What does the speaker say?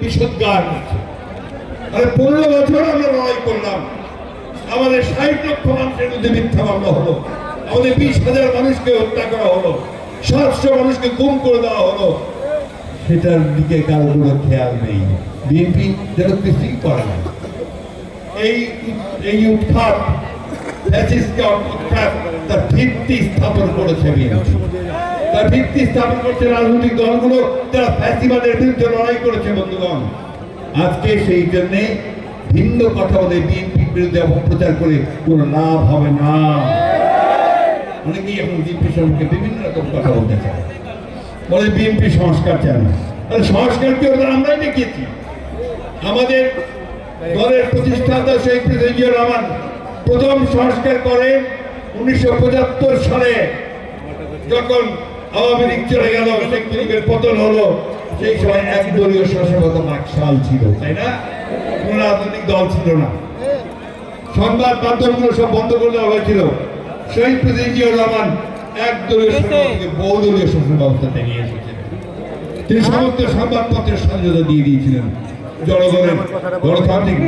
বিষোদ্গার হচ্ছে আর পনেরো বছর আমরা লড়াই করলাম। আমাদের ষাট লক্ষ মানুষের মধ্যে মিথ্যা মামলা হলো। আমাদের বিশ হাজার মানুষকে হত্যা করা হলো। সাতশো মানুষকে গুম করে দেওয়া হলো। সেটার দিকে কারও খেয়াল নেই। বিএনপি যেন কিছুই করে না। এই এই উৎখাত, ফ্যাসিস্টকে উৎখাত তার ভিত্তি স্থাপন করেছে বিএনপি। তার ভিত্তি স্থাপন করছে রাজনৈতিক দলগুলো যারা ফ্যাসিবাদের বিরুদ্ধে লড়াই করেছে, বন্ধুগণ। আজকে সেই জন্য ভিন্ন কথা বলে বিএনপির বিরুদ্ধে অপপ্রচার করে কোনো লাভ হবে না। অনেকেই এখন বিএনপি সম্পর্কে বিভিন্ন রকম কথা বলতে চায়। বলে বিএনপি সংস্কার চায় না। তাহলে সংস্কার কি হলো আমরাই দেখিয়েছি। আমাদের দলের প্রতিষ্ঠাতা শহীদ প্রেসিডেন্ট রহমান প্রথম সংস্কার করে উনিশশো পঁচাত্তর সালে যখন আওয়ামী লীগ চলে গেল শেখ মুজিবের পতন হলো। সেই সময় একদলীয় শাসনত সাল ছিল তাই না? কোন রাজনৈতিক দল ছিল না। সংবাদ মাধ্যমগুলো সব বন্ধ করে দেওয়া হয়েছিল শহীদ প্রেসিডেন্ট রহমান একদলীয় বহুদলীয় শাসন ব্যবস্থাতে নিয়ে এসেছিলেন। তিনি সমস্ত সংবাদপত্রের স্বাধীনতা দিয়ে দিয়েছিলেন। জনগণের গণতান্ত্রিক